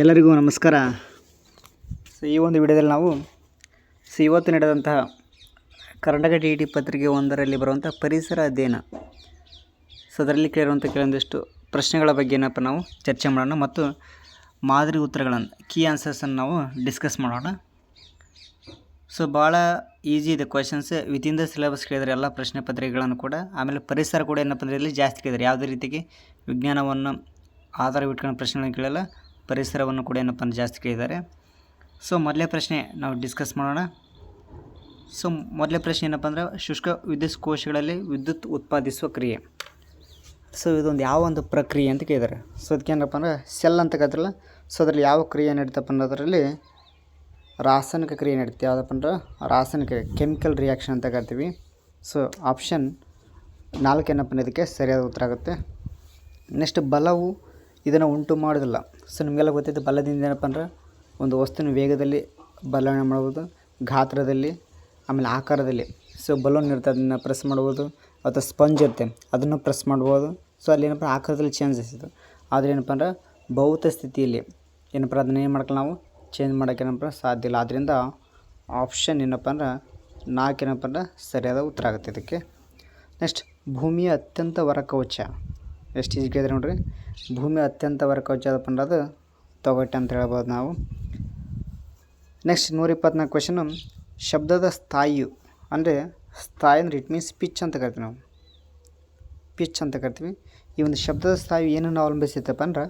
ಎಲ್ಲರಿಗೂ ನಮಸ್ಕಾರ. ಸೊ ಈ ಒಂದು ವಿಡಿಯೋದಲ್ಲಿ ನಾವು ಸೊ ಇವತ್ತು ನಡೆದಂತಹ ಕರ್ನಾಟಕ ಟಿ ಟಿ ಪತ್ರಿಕೆ ಒಂದರಲ್ಲಿ ಬರುವಂಥ ಪರಿಸರ ಅಧ್ಯಯನ. ಸೊ ಅದರಲ್ಲಿ ಕೇಳಿರುವಂಥ ಕೆಲವೊಂದಿಷ್ಟು ಪ್ರಶ್ನೆಗಳ ಬಗ್ಗೆ ಏನಪ್ಪ ನಾವು ಚರ್ಚೆ ಮಾಡೋಣ ಮತ್ತು ಮಾದರಿ ಉತ್ತರಗಳನ್ನು ಕೀ ಆನ್ಸರ್ಸನ್ನು ನಾವು ಡಿಸ್ಕಸ್ ಮಾಡೋಣ. ಸೊ ಭಾಳ ಈಸಿ ಇದೆ ಕ್ವಶನ್ಸ್ ವಿತಿನ್ ದ ಸಿಲೆಬಸ್ ಕೇಳಿದರೆ ಎಲ್ಲ ಪ್ರಶ್ನೆ ಪತ್ರಿಕೆಗಳನ್ನು ಕೂಡ, ಆಮೇಲೆ ಪರಿಸರ ಕೂಡ ಏನಪ್ಪ ಅಂದರೆ ಇಲ್ಲಿ ಜಾಸ್ತಿ ಕೇಳಿದ್ದಾರೆ ಯಾವುದೇ ರೀತಿಗೆ ವಿಜ್ಞಾನವನ್ನು ಆಧಾರವಿಟ್ಕೊಂಡು ಪ್ರಶ್ನೆಗಳನ್ನು ಕೇಳಲ್ಲ. ಪರಿಸರವನ್ನು ಕೂಡ ಏನಪ್ಪ ಅಂದ್ರೆ ಜಾಸ್ತಿ ಕೇಳಿದ್ದಾರೆ. ಸೊ ಮೊದಲೇ ಪ್ರಶ್ನೆ ನಾವು ಡಿಸ್ಕಸ್ ಮಾಡೋಣ. ಸೊ ಮೊದಲೇ ಪ್ರಶ್ನೆ ಏನಪ್ಪ ಅಂದರೆ ಶುಷ್ಕ ವಿದ್ಯುತ್ ಕೋಶಗಳಲ್ಲಿ ವಿದ್ಯುತ್ ಉತ್ಪಾದಿಸುವ ಕ್ರಿಯೆ. ಸೊ ಇದೊಂದು ಯಾವ ಒಂದು ಪ್ರಕ್ರಿಯೆ ಅಂತ ಕೇಳಿದ್ದಾರೆ. ಸೊ ಅದಕ್ಕೆ ಏನಪ್ಪ ಅಂದ್ರೆ ಸೆಲ್ ಅಂತ ಕತ್ತಲ್ಲ ಸೊ ಅದರಲ್ಲಿ ಯಾವ ಕ್ರಿಯೆ ನಡೀತಪ್ಪ ಅನ್ನೋದರಲ್ಲಿ ರಾಸಾಯನಿಕ ಕ್ರಿಯೆ ನಡೀತೆ. ಯಾವುದಪ್ಪ ಅಂದ್ರೆ ರಾಸಾಯನಿಕ ಕೆಮಿಕಲ್ ರಿಯಾಕ್ಷನ್ ಅಂತ ಕರಿತೀವಿ. ಸೊ ಆಪ್ಷನ್ ನಾಲ್ಕು ಏನಪ್ಪ ಇದಕ್ಕೆ ಸರಿಯಾದ ಉತ್ತರ ಆಗುತ್ತೆ. ನೆಕ್ಸ್ಟ್ ಬಲವು ಇದನ್ನು ಉಂಟು ಮಾಡೋದಿಲ್ಲ. ಸೊ ನಿಮಗೆಲ್ಲ ಗೊತ್ತೈತೆ ಬಲದಿಂದ ಏನಪ್ಪ ಅಂದ್ರೆ ಒಂದು ವಸ್ತುವಿನ ವೇಗದಲ್ಲಿ ಬಲವಣೆ ಮಾಡ್ಬೋದು, ಗಾತ್ರದಲ್ಲಿ, ಆಮೇಲೆ ಆಕಾರದಲ್ಲಿ. ಸೊ ಬಲೂನ್ ಇರುತ್ತೆ, ಅದನ್ನು ಪ್ರೆಸ್ ಮಾಡ್ಬೋದು, ಅಥವಾ ಸ್ಪಂಜ್ ಇರುತ್ತೆ, ಅದನ್ನು ಪ್ರೆಸ್ ಮಾಡ್ಬೋದು. ಸೊ ಅಲ್ಲಿ ಏನಪ್ಪ ಆಕಾರದಲ್ಲಿ ಚೇಂಜ್ ಇದು ಆದರೆ ಏನಪ್ಪ ಅಂದ್ರೆ ಭೌತ ಸ್ಥಿತಿಯಲ್ಲಿ ಏನಪ್ಪ ಅದನ್ನ ಏನು ಮಾಡ್ಕೊಳ್ಳಿ ನಾವು? ಚೇಂಜ್ ಮಾಡೋಕೆ ಏನಪ್ಪ ಸಾಧ್ಯ ಇಲ್ಲ. ಆದ್ದರಿಂದ ಆಪ್ಷನ್ ಏನಪ್ಪ ಅಂದ್ರೆ ನಾಲ್ಕು ಏನಪ್ಪ ಅಂದ್ರೆ ಸರಿಯಾದ ಉತ್ತರ ಆಗುತ್ತೆ ಇದಕ್ಕೆ. ನೆಕ್ಸ್ಟ್ ಭೂಮಿಯ ಅತ್ಯಂತ ಹೊರಕವಚ ಎಷ್ಟು ಈಜಿ ಕೇಳಿದ್ರೆ ನೋಡ್ರಿ? ಭೂಮಿ ಅತ್ಯಂತ ವರ್ಕೌಚ್ ಅದಪ್ಪ ಅಂದ್ರೆ ಅದು ತೊಗಟೆ ಅಂತ ಹೇಳ್ಬೋದು ನಾವು. ನೆಕ್ಸ್ಟ್ ನೂರ ಇಪ್ಪತ್ನಾಲ್ಕು ಕ್ವಶನು ಶಬ್ದದ ಸ್ಥಾಯಿಯು ಅಂದರೆ ಸ್ಥಾಯಿ ಅಂದರೆ ಇಟ್ ಮೀನ್ಸ್ ಪಿಚ್ ಅಂತ ಕರಿತೀವಿ ನಾವು. ಪಿಚ್ ಅಂತ ಕರಿತೀವಿ. ಈ ಒಂದು ಶಬ್ದದ ಸ್ಥಾಯಿ ಏನನ್ನು ಅವಲಂಬಿಸಿತ್ತಪ್ಪ ಅಂದ್ರೆ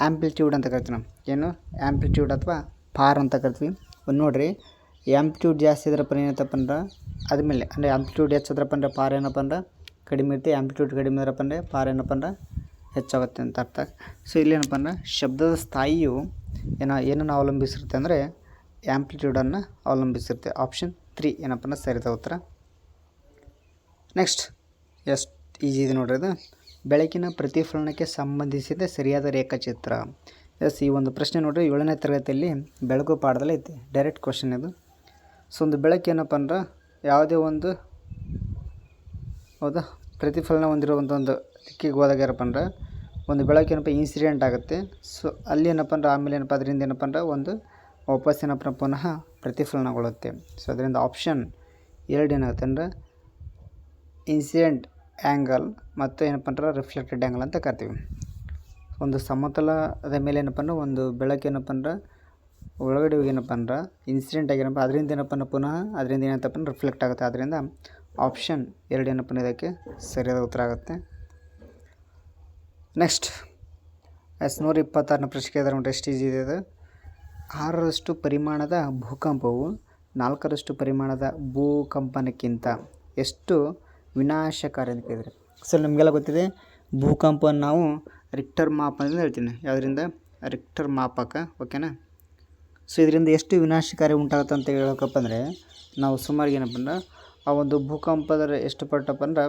ಆ್ಯಂಪ್ಲಿಟ್ಯೂಡ್ ಅಂತ ಕರಿತೀವಿ ನಾವು. ಏನು? ಆ್ಯಂಪ್ಲಿಟ್ಯೂಡ್ ಅಥವಾ ಪಾರ್ ಅಂತ ಕರಿತೀವಿ. ಒಂದು ನೋಡ್ರಿ ಆ್ಯಂಪ್ಲಿಟ್ಯೂಡ್ ಜಾಸ್ತಿ ಇದ್ರಪ್ಪ ಏನತ್ತಪ್ಪ ಅಂದ್ರೆ, ಅದ್ಮೇಲೆ ಅಂದರೆ ಆ್ಯಂಪ್ಲಿಟ್ಯೂಡ್ ಹೆಚ್ಚಿದ್ರಪ್ಪ ಅಂದ್ರೆ ಪಾರ್ ಏನಪ್ಪ ಅಂದ್ರೆ ಕಡಿಮೆ ಇರುತ್ತೆ ಆ್ಯಂಪ್ಲಿಟ್ಯೂಡ್ ಕಡಿಮೆ ಇದ್ರಪ್ಪ ಅಂದರೆ ಪಾರ ಏನಪ್ಪ ಅಂದ್ರೆ ಹೆಚ್ಚಾಗುತ್ತೆ ಅಂತ ಅರ್ಥ. ಸೊ ಇಲ್ಲಿ ಏನಪ್ಪ ಅಂದ್ರೆ ಶಬ್ದದ ಸ್ಥಾಯಿಯು ಏನ, ಏನನ್ನು ಅವಲಂಬಿಸಿರುತ್ತೆ ಅಂದರೆ ಆ್ಯಂಪ್ಲಿಟ್ಯೂಡನ್ನು ಅವಲಂಬಿಸಿರುತ್ತೆ. ಆಪ್ಷನ್ ತ್ರೀ ಏನಪ್ಪ ಅಂದ್ರೆ ಸರಿ ಉತ್ತರ. ನೆಕ್ಸ್ಟ್ ಎಷ್ಟು ಈಜಿ ಇದೆ ನೋಡ್ರಿ ಅದು ಬೆಳಕಿನ ಪ್ರತಿಫಲನಕ್ಕೆ ಸಂಬಂಧಿಸಿದ ಸರಿಯಾದ ರೇಖಾಚಿತ್ರ. ಎಸ್ ಈ ಒಂದು ಪ್ರಶ್ನೆ ನೋಡ್ರಿ, ಏಳನೇ ತರಗತಿಯಲ್ಲಿ ಬೆಳಕು ಪಾಠದಲ್ಲಿ ಐತಿ. ಡೈರೆಕ್ಟ್ ಕ್ವಶನ್ ಇದು. ಸೊ ಒಂದು ಬೆಳಕು ಏನಪ್ಪ ಅಂದ್ರೆ ಯಾವುದೇ ಒಂದು ಹೌದಾ ಪ್ರತಿಫಲನ ಹೊಂದಿರೋ ಒಂದು ದಿಕ್ಕಿಗೆ ಹೋದಾಗ ಏನಪ್ಪ ಅಂದ್ರೆ ಒಂದು ಬೆಳಕು ಏನಪ್ಪ ಇನ್ಸಿಡೆಂಟ್ ಆಗುತ್ತೆ ಸೊ ಅಲ್ಲಿ ಏನಪ್ಪ ಅಂದ್ರೆ ಆಮೇಲೆ ಏನಪ್ಪ ಅದರಿಂದ ಏನಪ್ಪ ಅಂದ್ರೆ ಒಂದು ವಾಪಸ್ ಏನಪ್ಪ ಪುನಃ ಪ್ರತಿಫಲನಗೊಳ್ಳುತ್ತೆ ಸೊ ಅದರಿಂದ ಆಪ್ಷನ್ ಎರಡು ಏನಾಗುತ್ತೆ ಅಂದ್ರೆ ಇನ್ಸಿಡೆಂಟ್ ಆ್ಯಂಗಲ್ ಮತ್ತು ಏನಪ್ಪ ಅಂದ್ರೆ ರಿಫ್ಲೆಕ್ಟೆಡ್ ಆ್ಯಂಗಲ್ ಅಂತ ಕರಿತೀವಿ ಒಂದು ಸಮತಲದ ಮೇಲೆ ಏನಪ್ಪ ಅಂದ್ರೆ ಒಂದು ಬೆಳಕು ಏನಪ್ಪ ಅಂದ್ರೆ ಒಳಗಡೆ ಹೋಗಿ ಏನಪ್ಪ ಅಂದ್ರೆ ಇನ್ಸಿಡೆಂಟ್ ಆಗಿನಪ್ಪ ಅದರಿಂದ ಏನಪ್ಪ ಅಂದ್ರೆ ಪುನಃ ಅದರಿಂದ ಏನಂತಪ್ಪ ರಿಫ್ಲೆಕ್ಟ್ ಆಗುತ್ತೆ ಅದರಿಂದ ಆಪ್ಷನ್ ಎರಡು ಏನಪ್ಪ ಇದಕ್ಕೆ? ಸರಿಯಾದ ಉತ್ತರ ಆಗುತ್ತೆ. ನೆಕ್ಸ್ಟ್ ಎಸ್ ನೂರ ಇಪ್ಪತ್ತಾರನೇ ಪ್ರಶ್ನೆ ಅದರ ಎಷ್ಟು ಈಜಿ ಇದೆ ಅದು? ಆರರಷ್ಟು ಪರಿಮಾಣದ ಭೂಕಂಪವು ನಾಲ್ಕರಷ್ಟು ಪರಿಮಾಣದ ಭೂಕಂಪನಕ್ಕಿಂತ ಎಷ್ಟು ವಿನಾಶಕಾರಿ ಅಂತ ಕೇಳಿದರೆ ಸರ್, ನಮಗೆಲ್ಲ ಗೊತ್ತಿದೆ, ಭೂಕಂಪವನ್ನು ನಾವು ರಿಕ್ಟರ್ ಮಾಪ ಅಂತ ಹೇಳ್ತೀನಿ. ಯಾವುದರಿಂದ? ರಿಕ್ಟರ್ ಮಾಪಕ ಓಕೆನಾ ಸೊ ಇದರಿಂದ ಎಷ್ಟು ವಿನಾಶಕಾರಿ ಉಂಟಾಗುತ್ತೆ ಅಂತ ಹೇಳಬೇಕಪ್ಪ ಅಂದರೆ, ನಾವು ಸುಮಾರು ಏನಪ್ಪ ಅಂದ್ರೆ ಆ ಒಂದು ಭೂಕಂಪದ ಎಷ್ಟು ಪಟ್ಟಪ್ಪ ಅಂದ್ರೆ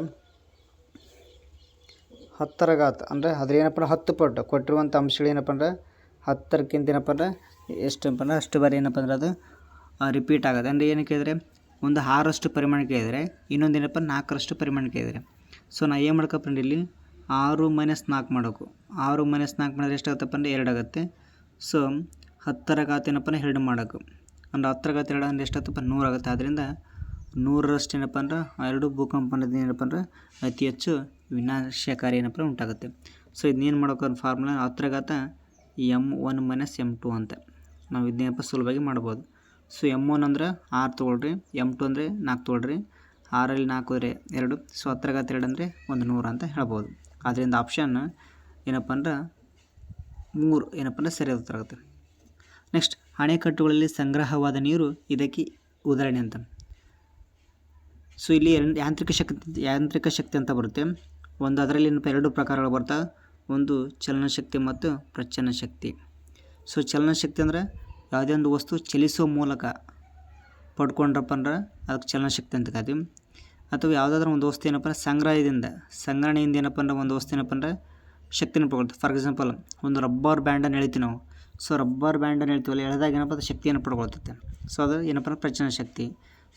ಹತ್ತರ ಘಾತ ಅಂದರೆ ಅದ್ರ ಏನಪ್ಪ ಅಂದ್ರೆ ಹತ್ತು ಪಟ್ಟು ಕೊಟ್ಟಿರುವಂಥ ಅಂಶಗಳು ಏನಪ್ಪ ಅಂದ್ರೆ ಹತ್ತರಕ್ಕಿಂತ ಏನಪ್ಪ ಅಂದ್ರೆ ಎಷ್ಟಪ್ಪ ಅಂದ್ರೆ ಅಷ್ಟು ಬಾರಿ ಏನಪ್ಪ ಅಂದ್ರೆ ಅದು ರಿಪೀಟ್ ಆಗುತ್ತೆ. ಅಂದರೆ ಏನಕ್ಕೆ ಹೇಳಿದ್ರೆ ಒಂದು ಆರಷ್ಟು ಪರಿಮಾಣ ಕೇಳಿದರೆ ಇನ್ನೊಂದು ಏನಪ್ಪ ನಾಲ್ಕರಷ್ಟು ಪರಿಮಾಣ ಕೇಳಿದರೆ. ಸೊ ನಾ ಏನು ಮಾಡ್ಕಪ್ಪ ಅಂದ್ರೆ ಇಲ್ಲಿ ಆರು ಮೈನಸ್ ನಾಲ್ಕು ಮಾಡೋಕು ಆರು ಮೈನಸ್ ನಾಲ್ಕು ಮಾಡಿದ್ರೆ ಎಷ್ಟಾಗುತ್ತಪ್ಪ ಅಂದ್ರೆ ಎರಡು ಆಗುತ್ತೆ ಸೊ ಹತ್ತರ ಘಾತ ಏನಪ್ಪ ಅಂದ್ರೆ ಎರಡು ಮಾಡೋಕು ಅಂದರೆ ಹತ್ತರ ಘಾತ ಎರಡು ಅಂದ್ರೆ ಎಷ್ಟಾಗುತ್ತಪ್ಪ ನೂರು ಆಗುತ್ತೆ ಆದ್ದರಿಂದ ನೂರರಷ್ಟು ಏನಪ್ಪ ಅಂದ್ರೆ, ಆ ಎರಡು ಭೂಕಂಪನದ ಏನಪ್ಪ ಅಂದ್ರೆ, ಅತಿ ಹೆಚ್ಚು ವಿನಾಶಕಾರಿ ಏನಪ್ಪ ಉಂಟಾಗುತ್ತೆ. ಸೊ ಇದನ್ನೇನು ಮಾಡೋಕೆ formula ಹತ್ರಗಾತ M one minus M two ಅಂತ. ನಾವು ಇದನ್ನೇನಪ್ಪ ಸುಲಭವಾಗಿ ಮಾಡ್ಬೋದು. ಸೊ ಎಂ ಒನ್ ಅಂದ್ರೆ ಆರು ತೊಗೊಳ್ರಿ ಎಂ ಟು ಅಂದರೆ ನಾಲ್ಕು ತೊಗೊಳ್ರಿ ಆರಲ್ಲಿ ನಾಲ್ಕು ಅಂದರೆ ಎರಡು ಸೊ ಹತ್ರಗಾತ ಎರಡು ಅಂದರೆ ಒಂದು ನೂರು ಅಂತ ಹೇಳ್ಬೋದು. ಆದ್ದರಿಂದ ಆಪ್ಷನ್ ಏನಪ್ಪ ಅಂದ್ರೆ ಮೂರು ಏನಪ್ಪ ಅಂದರೆ ಸರಿಯಾದ ಉತ್ತರ ಆಗುತ್ತೆ ನೆಕ್ಸ್ಟ್ ಅಣೆಕಟ್ಟುಗಳಲ್ಲಿ ಸಂಗ್ರಹವಾದ ನೀರು ಇದಕ್ಕೆ ಉದಾಹರಣೆ ಅಂತ. ಸೊ ಇಲ್ಲಿ ಯಾಂತ್ರಿಕ ಶಕ್ತಿ ಯಾಂತ್ರಿಕ ಶಕ್ತಿ ಅಂತ ಬರುತ್ತೆ. ಒಂದು ಅದರಲ್ಲಿ ಎರಡು ಪ್ರಕಾರಗಳು ಬರ್ತವೆ ಒಂದು ಚಲನಶಕ್ತಿ ಮತ್ತು ಪ್ರಚ್ಛನ್ನ ಶಕ್ತಿ. ಸೊ ಚಲನಶಕ್ತಿ ಅಂದರೆ ಯಾವುದೇ ಒಂದು ವಸ್ತು ಚಲಿಸುವ ಮೂಲಕ ಪಡ್ಕೊಂಡ್ರಪ್ಪ ಅಂದ್ರೆ ಅದಕ್ಕೆ ಚಲನಶಕ್ತಿ ಅಂತ ಕರಿತೀವಿ. ಅಥವಾ ಯಾವುದಾದ್ರೂ ಒಂದು ವಸ್ತು ಏನಪ್ಪ ಅಂದರೆ ಸಂಗ್ರಹದಿಂದ, ಸಂಗ್ರಹಣೆಯಿಂದ ಏನಪ್ಪ ಅಂದ್ರೆ ಒಂದು ವಸ್ತು ಏನಪ್ಪ ಅಂದರೆ ಶಕ್ತಿನ ಪಡ್ಕೊಳ್ತೀವಿ ಫಾರ್ ಎಕ್ಸಾಂಪಲ್, ಒಂದು ರಬ್ಬರ್ ಬ್ಯಾಂಡನ್ನು ಎಳಿತೀವಿ ನಾವು. ಸೊ ರಬ್ಬರ್ ಬ್ಯಾಂಡನ್ನು ಹೇಳ್ತೀವಲ್ಲ ಎಳೆದಾಗ ಏನಪ್ಪ ಅದು ಶಕ್ತಿಯನ್ನು ಪಡ್ಕೊಳ್ತೈತೆ. ಸೊ ಅದು ಏನಪ್ಪ ಅಂದ್ರೆ ಪ್ರಚನ ಶಕ್ತಿ.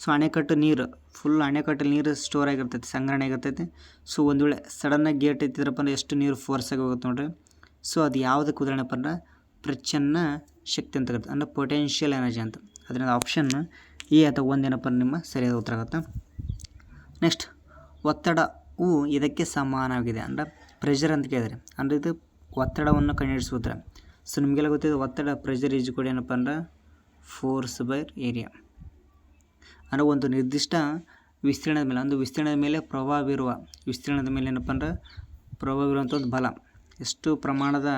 ಸೊ ಅಣೆಕಟ್ಟು ನೀರು ಫುಲ್ ಅಣೆಕಟ್ಟಲ್ಲಿ ನೀರು ಸ್ಟೋರ್ ಆಗಿರ್ತೈತಿ, ಸಂಗ್ರಹಣೆ ಆಗಿರ್ತೈತಿ. ಸೊ ಒಂದು ವೇಳೆ ಸಡನ್ನಾಗಿ ಗೇಟ್ ಎತ್ತಿದ್ರಪ್ಪ ಅಂದ್ರೆ ಎಷ್ಟು ನೀರು ಫೋರ್ಸ್ ಆಗಿ ಹೋಗುತ್ತೆ ನೋಡ್ರಿ. ಸೊ ಅದು ಯಾವುದಕ್ಕೆ ಉದಾಹರಣೆಪ್ಪ ಅಂದ್ರೆ ಪ್ರಚನ್ನ ಶಕ್ತಿ ಅಂತ ಇರುತ್ತೆ ಅಂದರೆ ಪೊಟೆನ್ಷಿಯಲ್ ಎನರ್ಜಿ ಅಂತ. ಅದರಿಂದ ಆಪ್ಷನ್ ಎ ಅಥವಾ ಒಂದೇನಪ್ಪ ನಿಮ್ಮ ಸರಿಯಾದ ಉತ್ತರ ಆಗುತ್ತೆ. ನೆಕ್ಸ್ಟ್ ಒತ್ತಡವು ಇದಕ್ಕೆ ಸಮಾನವಾಗಿದೆ, ಅಂದರೆ ಪ್ರೆಷರ್ ಅಂತ ಕೇಳಿದರೆ. ಅಂದರೆ ಇದು ಒತ್ತಡವನ್ನು ಕಂಡುಹಿಡಿಸುತ್ತಾರೆ ಸೊ ನಿಮಗೆಲ್ಲ ಗೊತ್ತಿದೆ, ಒತ್ತಡ ಪ್ರೆಷರ್ ಈಜು ಕೂಡ ಏನಪ್ಪ ಅಂದ್ರೆ ಫೋರ್ಸ್ ಬೈ ಏರಿಯಾ ಅಂದರೆ ಒಂದು ನಿರ್ದಿಷ್ಟ ವಿಸ್ತೀರ್ಣದ ಮೇಲೆ, ಒಂದು ವಿಸ್ತೀರ್ಣದ ಮೇಲೆ ಪ್ರಭಾವ ಬೀರುವ, ವಿಸ್ತೀರ್ಣದ ಮೇಲೆ ಏನಪ್ಪ ಅಂದ್ರೆ ಪ್ರಭಾವ ಬೀರುವಂಥದ್ದು ಬಲ. ಎಷ್ಟು ಪ್ರಮಾಣದ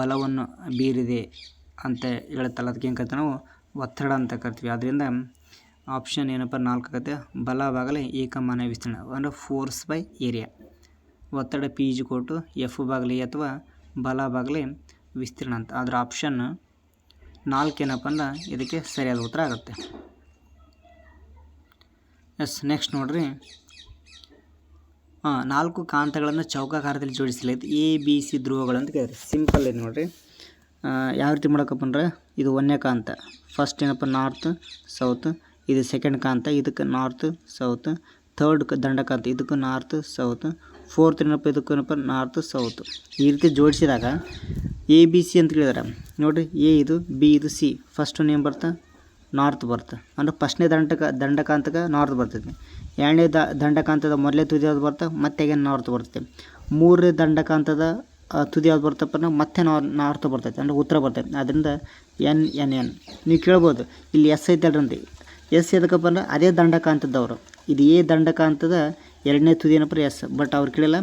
ಬಲವನ್ನು ಬೀರಿದೆ ಅಂತ ಹೇಳುತ್ತಲ್ಲ ಅದಕ್ಕೆ ಏನು ಕರಿತೀವಿ ನಾವು? ಒತ್ತಡ ಅಂತ ಕರಿತೀವಿ. ಆದ್ದರಿಂದ ಆಪ್ಷನ್ ಏನಪ್ಪ ನಾಲ್ಕು ಆಗುತ್ತೆ. ಬಲ ಭಾಗಲೇ ಏಕಮಾನ ವಿಸ್ತೀರ್ಣ, ಅಂದರೆ ಫೋರ್ಸ್ ಬೈ ಏರಿಯಾ ಒತ್ತಡ ಪಿ ಜಿ ಕೊಟ್ಟು ಎಫ್ ಬಾಗಲಿ ಅಥವಾ ಬಲ ಬಾಗಲಿ ವಿಸ್ತೀರ್ಣ ಅಂತ. ಅದರ ಆಪ್ಷನ್ ನಾಲ್ಕು ಏನಪ್ಪ ಅಂದ್ರೆ ಇದಕ್ಕೆ ಸರಿಯಾದ ಉತ್ತರ ಆಗುತ್ತೆ. ಎಸ್ ನೆಕ್ಸ್ಟ್ ನೋಡ್ರಿ. ಹಾಂ, ನಾಲ್ಕು ಕಾಂತಗಳನ್ನು ಚೌಕಾಕಾರದಲ್ಲಿ ಜೋಡಿಸಲಾಗಿದೆ ಎ ಬಿ ಸಿ ಧ್ರುವಗಳು ಅಂತ ಕೇಳಿದ್ರೆ. ಸಿಂಪಲ್ ಇದೆ ನೋಡಿರಿ. ಯಾವ ರೀತಿ ಮಾಡೋಕಪ್ಪ ಅಂದ್ರೆ ಇದು ಒಂದನೇ ಕಾಂತ. ಫಸ್ಟ್ ಏನಪ್ಪ ನಾರ್ತ್ ಸೌತ್ ಇದು ಸೆಕೆಂಡ್ ಕಾಂತ, ಇದಕ್ಕೆ ನಾರ್ತ್ ಸೌತ್ ಥರ್ಡ್ ದಂಡಕಾಂತ ಇದಕ್ಕೆ ನಾರ್ತ್ ಸೌತ್ ಫೋರ್ತ್ ಏನಪ್ಪ, ಇದಕ್ಕೆ ಏನಪ್ಪ ನಾರ್ತ್ ಸೌತ್ ಈ ರೀತಿ ಜೋಡಿಸಿದಾಗ ಎ ಬಿ ಸಿ ಅಂತ ಕೇಳಿದಾರೆ. ನೋಡಿರಿ ಎ ಇದು ಬಿ ಇದು ಸಿ ಫಸ್ಟ್ ನೇಮ್ ಬರ್ತಾ ನಾರ್ತ್ ಬರುತ್ತೆ. ಅಂದ್ರೆ ಫಸ್ಟ್ನೇ ದಂಡಕ ದಂಡಕಾಂತಕ್ಕೆ ನಾರ್ತ್ ಬರ್ತೈತಿ. ಎರಡನೇ ದ, ದಂಡಕಾಂತದ ಮೊದಲೇ ತುದಿ ಯಾವ್ದು ಬರ್ತ ಮತ್ತೆ ಏನು ನಾರ್ತ್ ಬರ್ತೈತಿ. ಮೂರನೇ ದಂಡಕಾಂತದ ತುದಿ ಯಾವ್ದು ಬರ್ತಪ್ಪ ಮತ್ತೆ ನಾರ್ ನಾರ್ತ್ ಬರ್ತೈತೆ. ಅಂದರೆ ಉತ್ತರ ಬರ್ತೈತಿ. ಅದರಿಂದ ಎನ್ ಎನ್ ಎನ್. ನೀವು ಕೇಳ್ಬೋದು. ಇಲ್ಲಿ ಎಸ್ ಐತಲ್ರಂತೆ ಎಸ್ ಎದಕ್ಕಪ್ಪ ಅಂದ್ರೆ ಅದೇ ದಂಡಕಾಂತದವರು. ಇದು ಎ ದಂಡಕಾಂತದ ಎರಡನೇ ತುದಿ ಏನಪ್ಪ ಎಸ್. ಬಟ್ ಅವ್ರು ಕೇಳಿಲ್ಲ.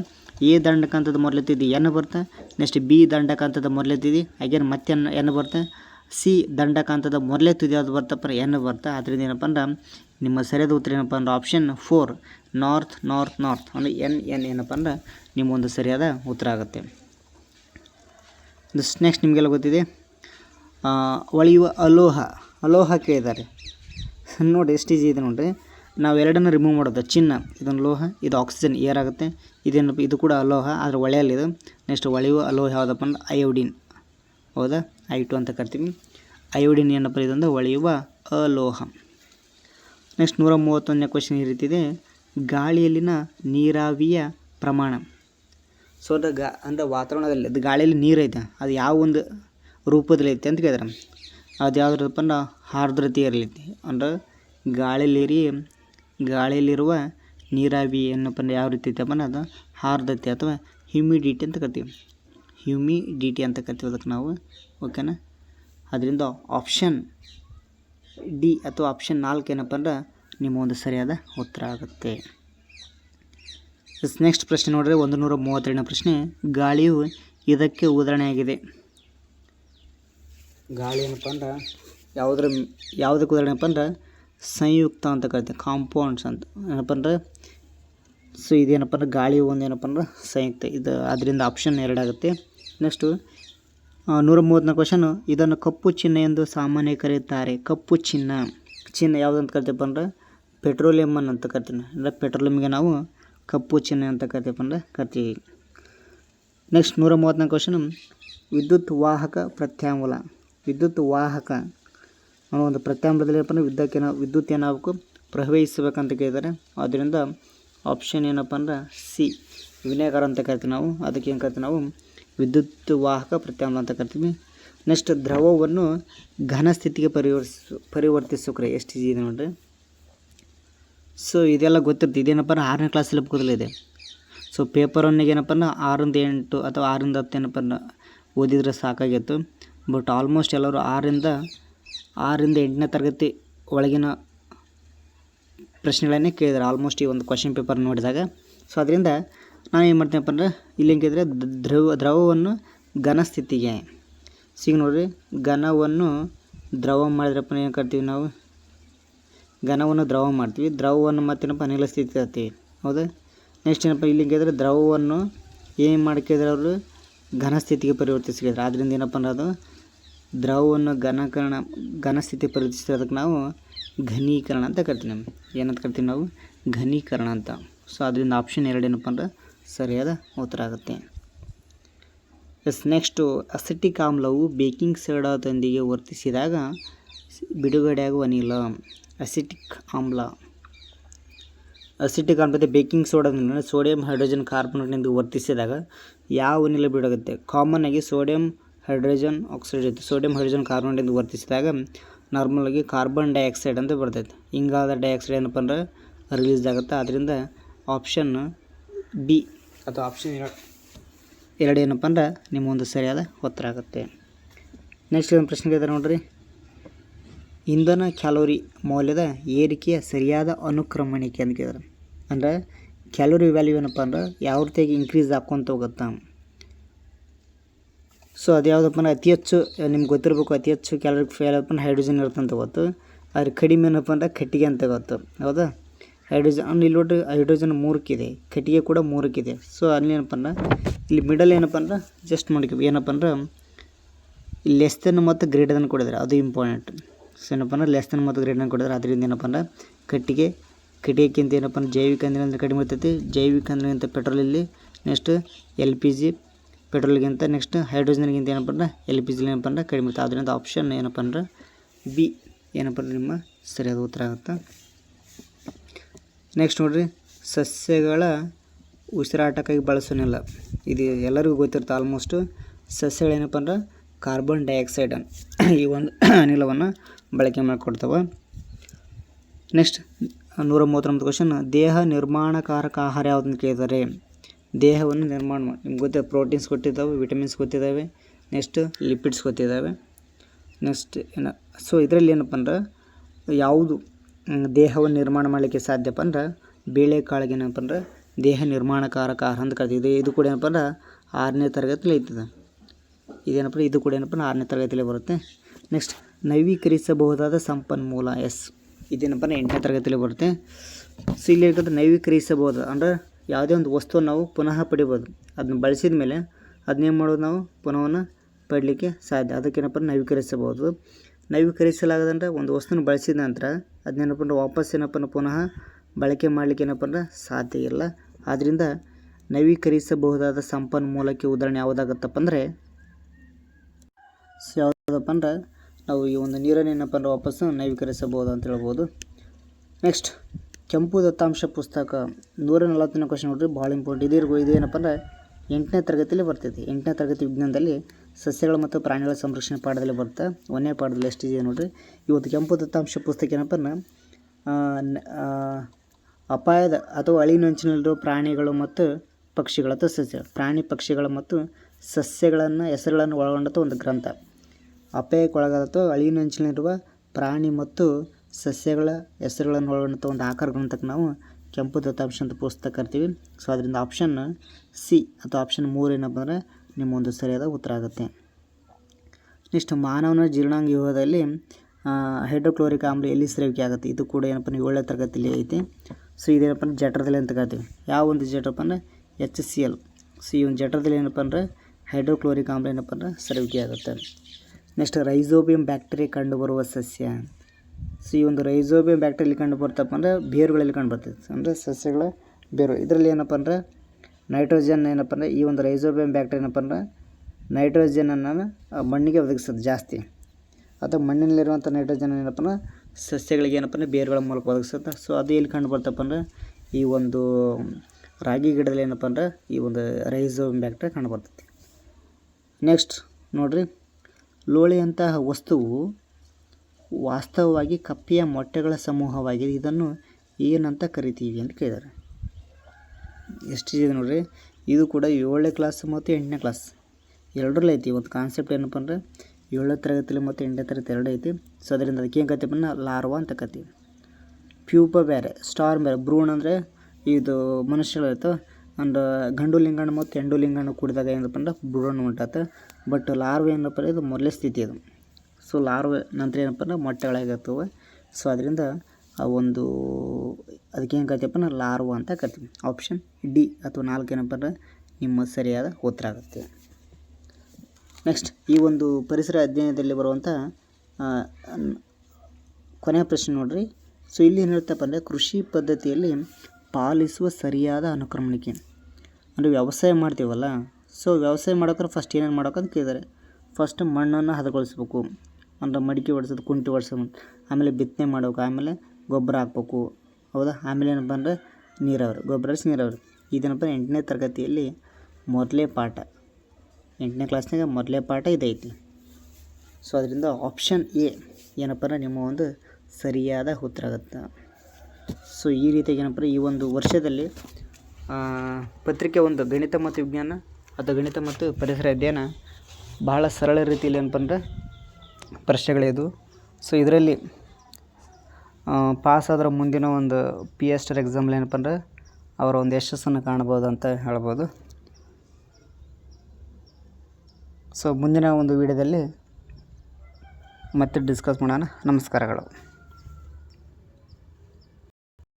ಎ ದಂಡಕಾಂತದ ಮೊದಲೇ ತುದಿ ಎನ್ ಬರುತ್ತೆ? ನೆಕ್ಸ್ಟ್ ಬಿ ದಂಡಕಾಂತದ ಮೊದಲೇ ತುದಿ. ಅಗೇನ್ ಮತ್ತೆ ಎನ್ ಎನ್ ಸಿ ದಂಡಕಾಂತದ ಮೊದಲೇ ತುದಿ ಯಾವ್ದು ಬರ್ತಪ್ಪ ಎನ್ ಬರುತ್ತೆ ಅದರಿಂದ ಏನಪ್ಪ ಅಂದ್ರೆ, ನಿಮ್ಮ ಸರಿಯಾದ ಉತ್ತರ ಏನಪ್ಪ ಅಂದ್ರೆ option four north north north ಅಂದರೆ ಎನ್ ಎನ್ ಏನಪ್ಪ ಅಂದ್ರೆ ನಿಮ್ಮ ಒಂದು ಸರಿಯಾದ ಉತ್ತರ ಆಗುತ್ತೆ. ನೆಕ್ಸ್ಟ್ ನಿಮಗೆಲ್ಲ ಗೊತ್ತಿದೆ. ಒಳೆಯುವ ಅಲೋಹ. ಅಲೋಹ ಕೇಳಿದ್ದಾರೆ. ನೋಡಿ, ಎಷ್ಟು ಈಸಿ ಇದೆ ನೋಡಿರಿ. ನಾವು ಎರಡನ್ನು ರಿಮೂವ್ ಮಾಡೋದು, ಚಿನ್ನ. ಇದೊಂದು ಲೋಹ, ಇದು ಆಕ್ಸಿಜನ್ ಏರ್ ಆಗುತ್ತೆ. ಇದೇನಪ್ಪ, ಇದು ಕೂಡ ಅಲೋಹ, ಆದರೆ ಒಳೆಯಲ್ಲಿದೆ ನೆಕ್ಸ್ಟ್ ಒಳೆಯುವ ಅಲೋಹ ಯಾವುದಪ್ಪ ಅಂದ್ರೆ ಅಯೋಡಿನ್ ಹೌದಾ? ಐ ಟು ಅಂತ ಕರಿತೀವಿ. ಅಯೋಡಿನ್ ಏನಪ್ಪ ಇದೊಂದು ಹೊಳೆಯುವ ಅಲೋಹ. ನೆಕ್ಸ್ಟ್ ನೂರ ಮೂವತ್ತೊಂದನೇ ಕ್ವಶನ್ ಈ ರೀತಿ ಇದೆ. ಗಾಳಿಯಲ್ಲಿನ ನೀರಾವಿಯ ಪ್ರಮಾಣ. ಸೊ ಅದು ಗಾ ಅಂದರೆ ವಾತಾವರಣದಲ್ಲಿ, ಅದು ಗಾಳಿಯಲ್ಲಿ ನೀರೈತೆ ಅದು ಯಾವ ಒಂದು ರೂಪದಲ್ಲಿ ಐತೆ ಅಂತ ಕೇಳಿದ್ರೆ. ಅದು ಯಾವುದ್ರಪ್ಪ ಅಂದ್ರೆ ಆರ್ದ್ರತೆಯಲ್ಲಿದೆ ಅಂದ್ರೆ ಗಾಳಿಯಲ್ಲಿರಿ, ಗಾಳಿಯಲ್ಲಿರುವ ನೀರಾವಿ ಏನಪ್ಪ ಅಂದ್ರೆ ಯಾವ ರೀತಿ ಐತಪ್ಪ ಅಂದ್ರೆ ಅದು ಆರ್ದ್ರತೆ ಅಥವಾ ಹ್ಯೂಮಿಡಿಟಿ ಅಂತ ಕರಿತೀವಿ. ಹ್ಯುಮಿಡಿಟಿ ಅಂತ ಕರಿತೀವಿ ಅದಕ್ಕೆ ನಾವು ಓಕೆನಾ? ಅದರಿಂದ ಆಪ್ಷನ್ ಡಿ ಅಥವಾ ಆಪ್ಷನ್ ನಾಲ್ಕು ಏನಪ್ಪ ಅಂದ್ರೆ ನಿಮ್ಮ ಒಂದು ಸರಿಯಾದ ಉತ್ತರ ಆಗುತ್ತೆ. ನೆಕ್ಸ್ಟ್ ಪ್ರಶ್ನೆ ನೋಡಿದ್ರೆ ಒಂದು ನೂರ ಮೂವತ್ತೆರಡನೇ ಪ್ರಶ್ನೆ ಗಾಳಿಯು ಇದಕ್ಕೆ ಉದಾಹರಣೆಯಾಗಿದೆ ಗಾಳಿ ಏನಪ್ಪ ಅಂದ್ರೆ ಯಾವುದ್ರ ಯಾವುದಕ್ಕೆ ಉದಾಹರಣೆಪ್ಪ ಅಂದ್ರೆ ಸಂಯುಕ್ತ ಅಂತ ಕರಿತೀವಿ ಕಾಂಪೌಂಡ್ಸ್ ಅಂತ. ಏನಪ್ಪ ಅಂದ್ರೆ ಸೊ ಇದೇನಪ್ಪ ಅಂದ್ರೆ ಗಾಳಿ ಒಂದು ಏನಪ್ಪ ಅಂದ್ರೆ ಸಂಯುಕ್ತ. ಇದು ಅದರಿಂದ ಆಪ್ಷನ್ ಎರಡಾಗುತ್ತೆ ನೆಕ್ಸ್ಟು ನೂರ ಮೂವತ್ತನೇ ಕ್ವಶನು ಇದನ್ನು ಕಪ್ಪು ಚಿನ್ನ ಎಂದು ಸಾಮಾನ್ಯ ಕರೆಯುತ್ತಾರೆ. ಕಪ್ಪು ಚಿನ್ನ. ಚಿನ್ನ ಯಾವುದಂತ ಕರಿತೀವಪ್ಪ ಅಂದ್ರೆ ಪೆಟ್ರೋಲಿಯಮ್ ಅಂತ ಕರಿತೀವಿ. ಅಂದರೆ ಪೆಟ್ರೋಲಿಯಮ್ಗೆ ನಾವು ಕಪ್ಪು ಚಿನ್ನ ಅಂತ ಕರಿತೀವಪ್ಪ ಅಂದ್ರೆ ಕರಿತೀವಿ. ನೆಕ್ಸ್ಟ್ ನೂರ ಮೂವತ್ತನೇ ಕ್ವಶನು ವಿದ್ಯುತ್ ವಾಹಕ ಪ್ರತ್ಯಾಮೂಲ ವಿದ್ಯುತ್ ವಾಹಕ. ನಾವು ಒಂದು ಪ್ರತ್ಯಾಮ್ಲದಲ್ಲಿ ಏನಪ್ಪ ಅಂದ್ರೆ ವಿದ್ಯುತ್ ಏನ ವಿದ್ಯುತ್ ಏನಾಗಬೇಕು? ಪ್ರವಹಿಸಬೇಕಂತ ಕೇಳಿದ್ದಾರೆ ಆದ್ದರಿಂದ ಆಪ್ಷನ್ ಏನಪ್ಪ ಅಂದ್ರೆ ಸಿ. ವಿನಯಗಾರ ಅಂತ ಕರಿತೀವಿ ನಾವು. ಅದಕ್ಕೆ ಏನು ಕರಿತೀವಿ ನಾವು? ವಿದ್ಯುತ್ ವಾಹಕ ಪ್ರತ್ಯಾಮ್ಲ ಅಂತ ಕರಿತೀವಿ. ನೆಕ್ಸ್ಟ್ ದ್ರವವನ್ನು ಘನ ಸ್ಥಿತಿಗೆ ಪರಿವರ್ತಿಸು ಪರಿವರ್ತಿಸೋಕ್ರೆ ಎಷ್ಟು ಈಸಿ ಇದೆ ನೋಡ್ರಿ. ಸೊ ಇದೆಲ್ಲ ಗೊತ್ತಿರುತ್ತೆ. ಇದೇನಪ್ಪ ಅಂದ್ರೆ ಆರನೇ ಕ್ಲಾಸಲ್ಲಿ ಕೂದಲಿದೆ ಸೊ ಪೇಪರ್ ಒನ್ನಿಗೆ ಏನಪ್ಪ ಅಂದ್ರೆ ಆರಿಂದ ಎಂಟು ಅಥವಾ ಆರಿಂದ ಹತ್ತು ಏನಪ್ಪ ಓದಿದ್ರೆ ಸಾಕಾಗಿತ್ತು. ಬಟ್ ಆಲ್ಮೋಸ್ಟ್ ಎಲ್ಲರೂ ಆರಿಂದ ಆರಿಂದ ಎಂಟನೇ ತರಗತಿ ಒಳಗಿನ ಪ್ರಶ್ನೆಗಳನ್ನೇ ಕೇಳಿದ್ರು. ಆಲ್ಮೋಸ್ಟ್ ಈ ಒಂದು ಕ್ವಶನ್ ಪೇಪರ್ ನೋಡಿದಾಗ. ಸೊ ಅದರಿಂದ ನಾನು ಏನು ಮಾಡ್ತೀನಪ್ಪ ಅಂದ್ರೆ, ಇಲ್ಲಿ ಹೆಂಗಿದ್ರೆ ದ್ರವ, ದ್ರವವನ್ನು ಘನ ಸ್ಥಿತಿಗೆ. ಸಿಗ ನೋಡಿರಿ, ಘನವನ್ನು ದ್ರವ ಮಾಡಿದ್ರಪ್ಪ ಏನು ಕಟ್ತೀವಿ ನಾವು? ಘನವನ್ನು ದ್ರವ ಮಾಡ್ತೀವಿ. ದ್ರವವನ್ನು ಮತ್ತೇನಪ್ಪ, ಅನಿಲ ಸ್ಥಿತಿ ತರ್ತೀವಿ ಹೌದಾ? ನೆಕ್ಸ್ಟ್ ಏನಪ್ಪ, ಇಲ್ಲಿ ಹೆಂಗಿದ್ರೆ ದ್ರವವನ್ನು ಏನು ಮಾಡ್ಕಿದ್ರೆ ಅವರು ಘನ ಸ್ಥಿತಿಗೆ ಪರಿವರ್ತಿಸಿದ್ರು ಆದ್ದರಿಂದ ಏನಪ್ಪ ಅಂದ್ರೆ ಅದು, ದ್ರವವನ್ನು ಘನಕರಣ, ಘನ ಸ್ಥಿತಿ ಪರಿವರ್ತಿಸಿರೋದಕ್ಕೆ ನಾವು ಘನೀಕರಣ ಅಂತ ಕರ್ತೀವಿ ನಾವು ಏನಂತ ಕರ್ತೀವಿ ನಾವು? ಘನೀಕರಣ ಅಂತ. ಸೊ ಅದರಿಂದ ಆಪ್ಷನ್ ಎರಡು ಏನಪ್ಪ ಅಂದ್ರೆ ಸರಿಯಾದ ಉತ್ತರ ಆಗುತ್ತೆ. ಎಸ್ ನೆಕ್ಸ್ಟು ಅಸಿಟಿಕ್ ಆಮ್ಲವು ಬೇಕಿಂಗ್ ಸೋಡಾದೊಂದಿಗೆ ವರ್ತಿಸಿದಾಗ ಬಿಡುಗಡೆಯಾಗುವ ಅನಿಲ ಅಸಿಟಿಕ್ ಆಮ್ಲ. ಅಸಿಟಿಕ್ ಆಮ್ಲತೆ ಬೇಕಿಂಗ್ ಸೋಡಾದಿಂದ ಸೋಡಿಯಂ ಹೈಡ್ರೋಜನ್ ಕಾರ್ಬನೇಟ್ನಿಂದ ವರ್ತಿಸಿದಾಗ ಯಾವ ಅನಿಲ ಬಿಡುಗುತ್ತೆ ಕಾಮನ್ ಆಗಿ ಸೋಡಿಯಂ ಹೈಡ್ರೋಜನ್ ಆಕ್ಸೈಡ್ ಇರುತ್ತೆ. ಸೋಡಿಯಂ ಹೈಡ್ರೋಜನ್ ಕಾರ್ಬನ್ ಎಂದು ವರ್ತಿಸಿದಾಗ ನಾರ್ಮಲಾಗಿ ಕಾರ್ಬನ್ ಡೈಆಕ್ಸೈಡ್ ಅಂತ ಬರ್ತೈತೆ. ಹಿಂಗಾದ ಡೈಆಕ್ಸೈಡ್ ಏನಪ್ಪ ಅಂದ್ರೆ ರಿಲೀಸ್ ಆಗುತ್ತೆ. ಅದರಿಂದ ಆಪ್ಷನ್ ಬಿ ಅಥವಾ ಆಪ್ಷನ್ ಎರಡು. ಎರಡು ಏನಪ್ಪ ಅಂದ್ರೆ ನಿಮ್ಮ ಒಂದು ಸರಿಯಾದ ಉತ್ತರ ಆಗುತ್ತೆ. ನೆಕ್ಸ್ಟ್ ಒಂದು ಪ್ರಶ್ನೆ ಕೇಳಿದಾರೆ ನೋಡ್ರಿ. ಇಂಧನ ಕ್ಯಾಲೋರಿ ಮೌಲ್ಯದ ಏರಿಕೆಯ ಸರಿಯಾದ ಅನುಕ್ರಮಣಿಕೆ ಅಂತ ಕೇಳಿದ್ರೆ ಅಂದ್ರೆ ಕ್ಯಾಲೋರಿ ವ್ಯಾಲ್ಯೂ ಏನಪ್ಪ ಅಂದ್ರೆ ಯಾವ ರೀತಿಯಾಗಿ ಇನ್ಕ್ರೀಸ್ ಆಕ್ಕೊಂತ ಹೋಗುತ್ತಾ. ಸೊ ಅದು ಯಾವುದಪ್ಪ ಅಂದ್ರೆ ಅತಿ ಹೆಚ್ಚು, ನಿಮ್ಗೆ ಗೊತ್ತಿರಬೇಕು ಅತಿ ಹೆಚ್ಚು ಕ್ಯಾಲೋರಿ ಫೇಲ್ ಹೈಡ್ರೋಜನ್ ಇರುತ್ತಂತ ಗೊತ್ತು. ಅದ್ರ ಕಡಿಮೆ ಏನಪ್ಪ ಅಂದ್ರೆ ಕಟ್ಟಿಗೆ ಅಂತ ಗೊತ್ತು. ಹೌದಾ? ಹೈಡ್ರೋಜನ್ ಅಂದ್ರೆ ಇಲ್ಲಿ ನೋಡ್ರಿ ಹೈಡ್ರೋಜನ್ ಮೂರಕ್ಕಿದೆ, ಕಟ್ಟಿಗೆ ಕೂಡ ಮೂರಕ್ಕಿದೆ. ಸೊ ಅಲ್ಲಿ ಏನಪ್ಪ ಅಂದ್ರೆ, ಇಲ್ಲಿ ಮಿಡಲ್ ಏನಪ್ಪ ಅಂದ್ರೆ ಜಸ್ಟ್ ಮಾಡ್ಕೊ, ಏನಪ್ಪ ಅಂದ್ರೆ ಲೆಸ್ ದೆನ್ ಮತ್ತು ಗ್ರೇಟರ್ ದೆನ್ ಕೊಡಿದ್ರೆ ಅದು ಇಂಪಾರ್ಟೆಂಟ್ ಸೊ ಏನಪ್ಪ ಅಂದ್ರೆ ಲೆಸ್ ದೆನ್ ಮತ್ತು ಗ್ರೇಟರ್ ದೆನ್ ಕೊಡಿದ್ರೆ ಅದರಿಂದ ಏನಪ್ಪ ಅಂದ್ರೆ, ಕಟ್ಟಿಗೆ, ಕಟ್ಟಿಗೆಕ್ಕಿಂತ ಏನಪ್ಪ ಅಂದ್ರೆ ಜೈವಿಕ ಇಂಧನ ಅಂದ್ರೆ ಕಡಿಮೆ ಇರ್ತೈತಿ. ಜೈವಿಕ ಇಂಧನಗಿಂತ ಪೆಟ್ರೋಲ್ ಇಲ್ಲಿ ನೆಕ್ಸ್ಟ್ ಎಲ್ ಪಿ ಜಿ ಪೆಟ್ರೋಲ್ಗಿಂತ ನೆಕ್ಸ್ಟ್ ಹೈಡ್ರೋಜನ್ಗಿಂತ ಏನಪ್ಪ ಅಂದ್ರೆ ಎಲ್ ಪಿ ಜಿಲಿ ಏನಪ್ಪ ಅಂದ್ರೆ ಕಡಿಮೆ ಇರ್ತದೆ ಅದರಿಂದ ಆಪ್ಷನ್ ಏನಪ್ಪ ಅಂದ್ರೆ ಬಿ ಏನಪ್ಪ ಅಂದ್ರೆ ನಿಮ್ಮ ಸರಿಯಾದ ಉತ್ತರ ಆಗುತ್ತೆ. ನೆಕ್ಸ್ಟ್ ನೋಡಿರಿ, ಸಸ್ಯಗಳ ಉಸಿರಾಟಕ್ಕಾಗಿ ಬಳಸೋನಿಲ್ಲ. ಇದು ಎಲ್ಲರಿಗೂ ಗೊತ್ತಿರುತ್ತೆ ಆಲ್ಮೋಸ್ಟು ಸಸ್ಯಗಳು ಏನಪ್ಪ ಅಂದ್ರೆ ಕಾರ್ಬನ್ ಡೈಆಕ್ಸೈಡ್ ಈ ಒಂದು ಅನಿಲವನ್ನು ಬಳಕೆ ಮಾಡಿಕೊಡ್ತವೆ. ನೆಕ್ಸ್ಟ್ ನೂರ ಮೂವತ್ತೊಂಬತ್ತು ಕ್ವಶನ್ ದೇಹ ನಿರ್ಮಾಣಕಾರಕ ಆಹಾರ ಯಾವುದನ್ನು ಕೇಳಿದ್ದಾರೆ ದೇಹವನ್ನು ನಿರ್ಮಾಣ ಮಾಡಿ, ನಿಮ್ಗೆ ಗೊತ್ತಿದೆ ಪ್ರೋಟೀನ್ಸ್ ಗೊತ್ತಿದ್ದಾವೆ ವಿಟಮಿನ್ಸ್ ಗೊತ್ತಿದ್ದಾವೆ ನೆಕ್ಸ್ಟ್ ಲಿಪಿಡ್ಸ್ ಗೊತ್ತಿದ್ದಾವೆ ನೆಕ್ಸ್ಟ್ ಏನ ಸೊ ಇದರಲ್ಲಿ ಏನಪ್ಪ ಅಂದ್ರೆ, ಯಾವುದು ದೇಹವನ್ನು ನಿರ್ಮಾಣ ಮಾಡಲಿಕ್ಕೆ ಸಾಧ್ಯಪ್ಪ ಅಂದ್ರೆ ಬೇಳೆಕಾಳಿಗೆ ಏನಪ್ಪ ಅಂದ್ರೆ ದೇಹ ನಿರ್ಮಾಣಕಾರಕ ಆಹಾರ ಅಂತ ಕರಿತೀವಿ. ಇದು ಕೂಡ ಏನಪ್ಪ ಅಂದ್ರೆ ಆರನೇ ತರಗತಿಲಿ ಐತದ. ಇದೇನಪ್ಪ ಇದು ಕೂಡ ಏನಪ್ಪ ಅಂದ್ರೆ ಆರನೇ ತರಗತಿಯಲ್ಲಿ ಬರುತ್ತೆ. ನೆಕ್ಸ್ಟ್ ನವೀಕರಿಸಬಹುದಾದ ಸಂಪನ್ಮೂಲ ಎಸ್. ಇದೇನಪ್ಪ ಅಂದ್ರೆ ಎಂಟನೇ ತರಗತಿಯಲ್ಲಿ ಬರುತ್ತೆ. ಸೊ ಇಲ್ಲಿ ಏನಂದ್ರೆ ನವೀಕರಿಸಬಹುದು. ಅಂದ್ರೆ ಯಾವುದೇ ಒಂದು ವಸ್ತುವನ್ನು ನಾವು ಪುನಃ ಪಡಿಬೋದು. ಅದನ್ನ ಬಳಸಿದ ಮೇಲೆ ಅದನ್ನೇನು ಮಾಡೋದು ನಾವು ಪುನಃವನ್ನು ಪಡಲಿಕ್ಕೆ ಸಾಧ್ಯ. ಅದಕ್ಕೇನಪ್ಪ ನವೀಕರಿಸಬಹುದು. ನವೀಕರಿಸಲಾಗದಂದ್ರೆ ಒಂದು ವಸ್ತುನ ಬಳಸಿದ ನಂತರ ಅದನ್ನೇನಪ್ಪ ಅಂದ್ರೆ ವಾಪಸ್ ಏನಪ್ಪ ಪುನಃ ಬಳಕೆ ಮಾಡಲಿಕ್ಕೆ ಏನಪ್ಪ ಅಂದ್ರೆ ಸಾಧ್ಯ ಇಲ್ಲ. ಆದ್ದರಿಂದ ನವೀಕರಿಸಬಹುದಾದ ಸಂಪನ್ಮೂಲಕ್ಕೆ ಉದಾಹರಣೆ ಯಾವುದಾಗತ್ತಪ್ಪ ಅಂದರೆ ಯಾವುದಪ್ಪ ಅಂದ್ರೆ ನಾವು ಈ ಒಂದು ನೀರನ್ನು ಏನಪ್ಪ ಅಂದ್ರೆ ವಾಪಸ್ಸು ನವೀಕರಿಸಬಹುದು ಅಂತ ಹೇಳ್ಬೋದು. ನೆಕ್ಸ್ಟ್, ಕೆಂಪು ದತ್ತಾಂಶ ಪುಸ್ತಕ ನೂರ ನಲವತ್ತನೇ ಕ್ವಶನ್ ನೋಡ್ರಿ ಭಾಳ ಇಂಪಾರ್ಟೆಂಟ್ ಇದಿರ್ಗು ಇದೇನಪ್ಪ ಅಂದ್ರೆ ಎಂಟನೇ ತರಗತಿಯಲ್ಲಿ ಬರ್ತೈತಿ. ಎಂಟನೇ ತರಗತಿ ವಿಜ್ಞಾನದಲ್ಲಿ ಸಸ್ಯಗಳು ಮತ್ತು ಪ್ರಾಣಿಗಳ ಸಂರಕ್ಷಣೆ ಪಾಠದಲ್ಲಿ ಬರುತ್ತೆ. ಒಂದನೇ ಪಾಠದಲ್ಲಿ ಎಷ್ಟಿದೆ ನೋಡಿರಿ. ಇವತ್ತು ಕೆಂಪು ದತ್ತಾಂಶ ಪುಸ್ತಕ ಏನಪ್ಪ ಅಪಾಯದ ಅಥವಾ ಅಳಿನಂಚಿನಲ್ಲಿರುವ ಪ್ರಾಣಿಗಳು ಮತ್ತು ಪಕ್ಷಿಗಳು ಅಥವಾ ಸಸ್ಯ, ಪ್ರಾಣಿ ಪಕ್ಷಿಗಳ ಮತ್ತು ಸಸ್ಯಗಳನ್ನು ಹೆಸರುಗಳನ್ನು ಒಳಗೊಂಡಂಥ ಒಂದು ಗ್ರಂಥ. ಅಪಾಯಕ್ಕೆ ಒಳಗಾದ ಅಥವಾ ಅಳಿನಂಚಿನಲ್ಲಿರುವ ಪ್ರಾಣಿ ಮತ್ತು ಸಸ್ಯಗಳ ಹೆಸರುಗಳನ್ನು ಒಳಗೊಂಡಂಥ ಒಂದು ಆಕಾರ ಗ್ರಂಥಕ್ಕೆ ನಾವು ಕೆಂಪು ದತ್ತಾಂಶ ಅಂತ ಪುಸ್ತಕ ಕರಿತೀವಿ. ಸೊ ಅದರಿಂದ ಆಪ್ಷನ್ ಸಿ ಅಥವಾ ಆಪ್ಷನ್ ಮೂರು ಏನಪ್ಪ ಅಂದರೆ ನಿಮ್ಮ ಒಂದು ಸರಿಯಾದ ಉತ್ತರ ಆಗುತ್ತೆ. ನೆಕ್ಸ್ಟ್ ಮಾನವನ ಜೀರ್ಣಾಂಗ ವ್ಯೂಹದಲ್ಲಿ ಹೈಡ್ರೋಕ್ಲೋರಿಕ್ ಆಮ್ಲ ಎಲ್ಲಿ ಸ್ರವಿಕೆ ಆಗುತ್ತೆ? ಇದು ಕೂಡ ಏನಪ್ಪ ಅಂದ್ರೆ ಏಳನೇ ತರಗತಿಯಲ್ಲಿ ಐತಿ. ಸೊ ಇದೇನಪ್ಪ ಅಂದ್ರೆ ಜಠರದಲ್ಲಿ ಅಂತ ಕರಿತೀವಿ. ಯಾವ ಒಂದು ಜಠರಪ್ಪ ಅಂದರೆ? ಎಚ್ ಸಿ ಎಲ್ ಸೊ ಈ ಒಂದು ಜಠರದಲ್ಲಿ ಏನಪ್ಪ ಅಂದ್ರೆ? ಹೈಡ್ರೋಕ್ಲೋರಿಕ್ ಆಮ್ಲ ಏನಪ್ಪ ಅಂದ್ರೆ ಸ್ರವಿಕೆ ಆಗುತ್ತೆ. ನೆಕ್ಸ್ಟ್ ರೈಸೋಬಿಯಂ ಬ್ಯಾಕ್ಟೀರಿಯಾ ಕಂಡುಬರುವ ಸಸ್ಯ. ಸೊ ಈ ಒಂದು ರೈಸೋಬಿಯಂ ಬ್ಯಾಕ್ಟೀರಿಯಲ್ಲಿ ಕಂಡು ಬರ್ತಪ್ಪ ಅಂದ್ರೆ ಬೇರುಗಳಲ್ಲಿ ಕಂಡು ಬರ್ತೈತೆ ಅಂದರೆ ಸಸ್ಯಗಳ ಬೇರು. ಇದರಲ್ಲಿ ಏನಪ್ಪ ಅಂದ್ರೆ? ನೈಟ್ರೋಜನ್ ಏನಪ್ಪ ಅಂದರೆ, ಈ ಒಂದು ರೈಸೋಬಿಯಂ ಬ್ಯಾಕ್ಟ್ರಿ ಏನಪ್ಪ ಅಂದ್ರೆ ನೈಟ್ರೋಜನನ್ನು ಮಣ್ಣಿಗೆ ಒದಗಿಸೋದು ಜಾಸ್ತಿ. ಅಥವಾ ಮಣ್ಣಿನಲ್ಲಿರುವಂಥ ನೈಟ್ರೋಜನ್ ಏನಪ್ಪ ಅಂದ್ರೆ, ಸಸ್ಯಗಳಿಗೆ ಏನಪ್ಪ ಅಂದರೆ, ಬೇರುಗಳ ಮೂಲಕ ಒದಗಿಸುತ್ತೆ. ಸೊ ಅದು ಎಲ್ಲಿ ಕಂಡು ಬರ್ತಪ್ಪ ಅಂದರೆ, ಈ ಒಂದು ರಾಗಿ ಗಿಡದಲ್ಲಿ ಏನಪ್ಪ ಅಂದ್ರೆ, ಈ ಒಂದು ರೈಸೋಬಿಯಂ ಬ್ಯಾಕ್ಟೀರಿಯಾ ಕಂಡು ಬರ್ತೈತಿ. ನೆಕ್ಸ್ಟ್ ನೋಡಿರಿ. ಲೋಳೆಯಂತಹ ವಸ್ತುವು ವಾಸ್ತವವಾಗಿ ಕಪ್ಪೆಯ ಮೊಟ್ಟೆಗಳ ಸಮೂಹವಾಗಿದೆ. ಇದನ್ನು ಏನಂತ ಕರಿತೀವಿ ಅಂತ ಕೇಳಿದ್ದಾರೆ. ಎಷ್ಟಿದೆ ನೋಡ್ರಿ? ಇದು ಕೂಡ ಏಳನೇ ಕ್ಲಾಸ್ ಮತ್ತು ಎಂಟನೇ ಕ್ಲಾಸ್ ಎರಡರಲ್ಲೇ ಐತಿ. ಒಂದು ಕಾನ್ಸೆಪ್ಟ್ ಏನಪ್ಪ ಅಂದ್ರೆ ಏಳನೇ ತರಗತಿಲಿ ಮತ್ತು ಎಂಟನೇ ತರಗತಿ ಎರಡು ಐತಿ. ಸೊ ಅದರಿಂದ ಅದಕ್ಕೆ ಏನು ಅಂದ್ರೆ ಲಾರ್ವಾ ಅಂತ ಕತ್ತೀವಿ ಪ್ಯೂಪ ಬೇರೆ ಸ್ಟಾರ್ ಬೇರೆ, ಭ್ರೂಣ ಅಂದರೆ ಇದು ಮನುಷ್ಯಗಳಿರ್ತಾವೆ ಅಂಡ್ ಗಂಡು ಲಿಂಗಾಣು ಮತ್ತು ಹೆಂಡು ಲಿಂಗಾಣು ಕೂಡಿದಾಗ ಏನಪ್ಪ ಅಂದ್ರೆ ಭ್ರೂಣ ಉಂಟಾತ. ಬಟ್ ಲಾರ್ವ ಏನಪ್ಪ ಅಂದ್ರೆ ಇದು ಮೊದಲೇ ಸ್ಥಿತಿ ಅದು. ಸೊ ಲಾರ್ವೆ ನಂತರ ಏನಪ್ಪ ಅಂದ್ರೆ ಮೊಟ್ಟೆಗಳಾಗಿರ್ತವೆ. ಸೊ ಅದರಿಂದ ಆ ಒಂದು ಅದಕ್ಕೆ ಏನು ಕರಿತೀವಪ್ಪ ನಾವು ಲಾರ್ವ ಅಂತ ಕರಿತೀವಿ ಆಪ್ಷನ್ ಡಿ ಅಥವಾ ನಾಲ್ಕು ಏನಪ್ಪ ಅಂದ್ರೆ ನಿಮ್ಮ ಸರಿಯಾದ ಉತ್ತರ ಆಗುತ್ತೆ. ನೆಕ್ಸ್ಟ್ ಈ ಒಂದು ಪರಿಸರ ಅಧ್ಯಯನದಲ್ಲಿ ಬರುವಂಥ ಕೊನೆಯ ಪ್ರಶ್ನೆ ನೋಡ್ರಿ. ಸೊ ಇಲ್ಲಿ ಏನು ಹೇಳ್ತಪ್ಪ ಅಂದರೆ ಕೃಷಿ ಪದ್ಧತಿಯಲ್ಲಿ ಪಾಲಿಸುವ ಸರಿಯಾದ ಅನುಕ್ರಮಣಿಕೆ ಅಂದರೆ ವ್ಯವಸಾಯ ಮಾಡ್ತೀವಲ್ಲ ಸೊ ವ್ಯವಸಾಯ ಮಾಡೋಕ್ರೆ ಫಸ್ಟ್ ಏನೇನು ಮಾಡೋಕ್ಕಂತ ಕೇಳಿದ್ದಾರೆ ಫಸ್ಟ್ ಮಣ್ಣನ್ನು ಹದಗೊಳಿಸ್ಬೇಕು. ಅಂದ್ರೆ ಮಡಿಕೆ ಹೊಡ್ಸೋದು ಕುಂಟಿ ಹೊಡ್ಸೋದು ಆಮೇಲೆ ಬಿತ್ತನೆ ಮಾಡಬೇಕು, ಆಮೇಲೆ ಗೊಬ್ಬರ ಹಾಕ್ಬೇಕು. ಹೌದಾ? ಆಮೇಲೆ ಏನಪ್ಪ ಅಂದರೆ ನೀರಾವರಿ ಗೊಬ್ಬರ ಹರಿಸಿ ನೀರಾವರಿ ಇದೇನಪ್ಪ ಎಂಟನೇ ತರಗತಿಯಲ್ಲಿ ಮೊದಲೇ ಪಾಠ. ಎಂಟನೇ ಕ್ಲಾಸ್ನಾಗ ಮೊದಲೇ ಪಾಠ ಇದೈತಿ. ಸೊ ಅದರಿಂದ ಆಪ್ಷನ್ ಎ ಏನಪ್ಪ ಅಂದ್ರೆ ನಿಮ್ಮ ಒಂದು ಸರಿಯಾದ ಉತ್ತರ ಆಗುತ್ತೆ. ಸೊ ಈ ರೀತಿಯಾಗಿ ಏನಪ್ಪ ಈ ಒಂದು ವರ್ಷದಲ್ಲಿ ಪತ್ರಿಕೆ ಒಂದು ಗಣಿತ ಮತ್ತು ವಿಜ್ಞಾನ ಅಥವಾ ಗಣಿತ ಮತ್ತು ಪರಿಸರ ಅಧ್ಯಯನ ಬಹಳ ಸರಳ ರೀತಿಯಲ್ಲಿ ಏನಪ್ಪ ಅಂದ್ರೆ ಪ್ರಶ್ನೆಗಳಿದು ಸೊ ಇದರಲ್ಲಿ ಪಾಸ್ ಆದ್ರೆ ಮುಂದಿನ ಒಂದು ಪಿ ಎಸ್ ಟರ್ ಎಕ್ಸಾಮ್ಲಿ ಏನಪ್ಪ ಅಂದ್ರೆ ಅವರ ಒಂದು ಯಶಸ್ಸನ್ನು ಕಾಣ್ಬೋದು ಅಂತ ಹೇಳ್ಬೋದು. ಸೊ ಮುಂದಿನ ಒಂದು ವಿಡಿಯೋದಲ್ಲಿ ಮತ್ತೆ ಡಿಸ್ಕಸ್ ಮಾಡೋಣ. ನಮಸ್ಕಾರಗಳು.